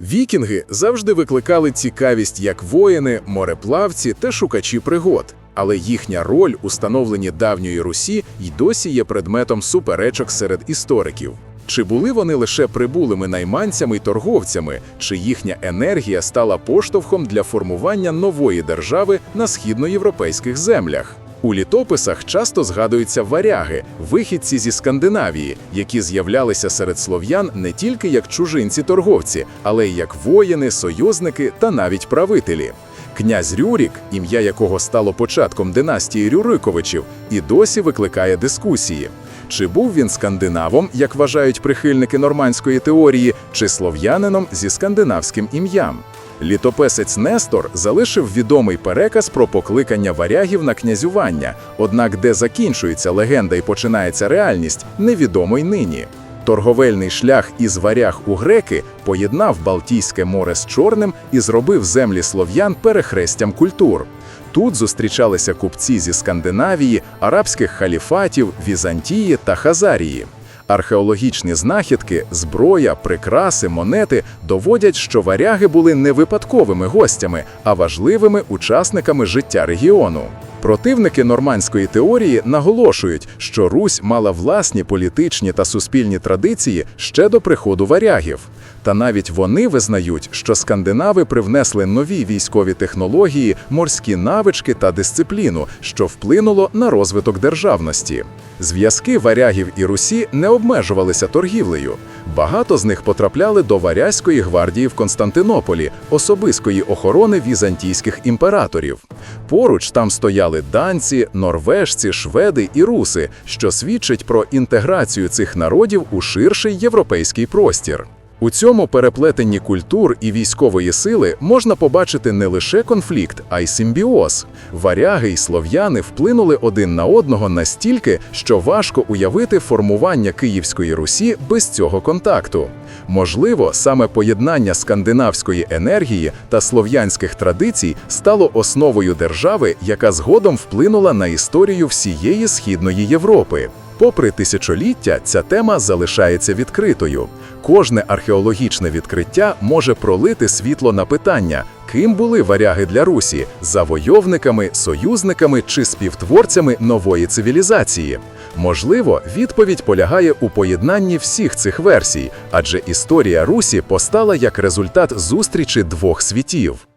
Вікінги завжди викликали цікавість як воїни, мореплавці та шукачі пригод, але їхня роль у становленні давньої Русі й досі є предметом суперечок серед істориків. Чи були вони лише прибулими найманцями й торговцями, чи їхня енергія стала поштовхом для формування нової держави на східноєвропейських землях? У літописах часто згадуються варяги, вихідці зі Скандинавії, які з'являлися серед слов'ян не тільки як чужинці-торговці, але й як воїни, союзники та навіть правителі. Князь Рюрік, ім'я якого стало початком династії Рюриковичів, і досі викликає дискусії. Чи був він скандинавом, як вважають прихильники нормандської теорії, чи слов'янином зі скандинавським ім'ям? Літописець Нестор залишив відомий переказ про покликання варягів на князювання, однак де закінчується легенда і починається реальність, невідомо й нині. Торговельний шлях із варяг у греки поєднав Балтійське море з Чорним і зробив землі слов'ян перехрестям культур. Тут зустрічалися купці зі Скандинавії, арабських халіфатів, Візантії та Хазарії. Археологічні знахідки, зброя, прикраси, монети доводять, що варяги були не випадковими гостями, а важливими учасниками життя регіону. Противники нормандської теорії наголошують, що Русь мала власні політичні та суспільні традиції ще до приходу варягів. Та навіть вони визнають, що скандинави привнесли нові військові технології, морські навички та дисципліну, що вплинуло на розвиток державності. Зв'язки варягів і Русі не обмежувалися торгівлею. Багато з них потрапляли до варязької гвардії в Константинополі, особистої охорони візантійських імператорів. Поруч там стояли данці, норвежці, шведи і руси, що свідчить про інтеграцію цих народів у ширший європейський простір. У цьому переплетенні культур і військової сили можна побачити не лише конфлікт, а й симбіоз. Варяги й слов'яни вплинули один на одного настільки, що важко уявити формування Київської Русі без цього контакту. Можливо, саме поєднання скандинавської енергії та слов'янських традицій стало основою держави, яка згодом вплинула на історію всієї східної Європи. Попри тисячоліття, ця тема залишається відкритою. Кожне археологічне відкриття може пролити світло на питання, ким були варяги для Русі завойовниками, союзниками чи співтворцями нової цивілізації. Можливо, відповідь полягає у поєднанні всіх цих версій, адже історія Русі постала як результат зустрічі двох світів.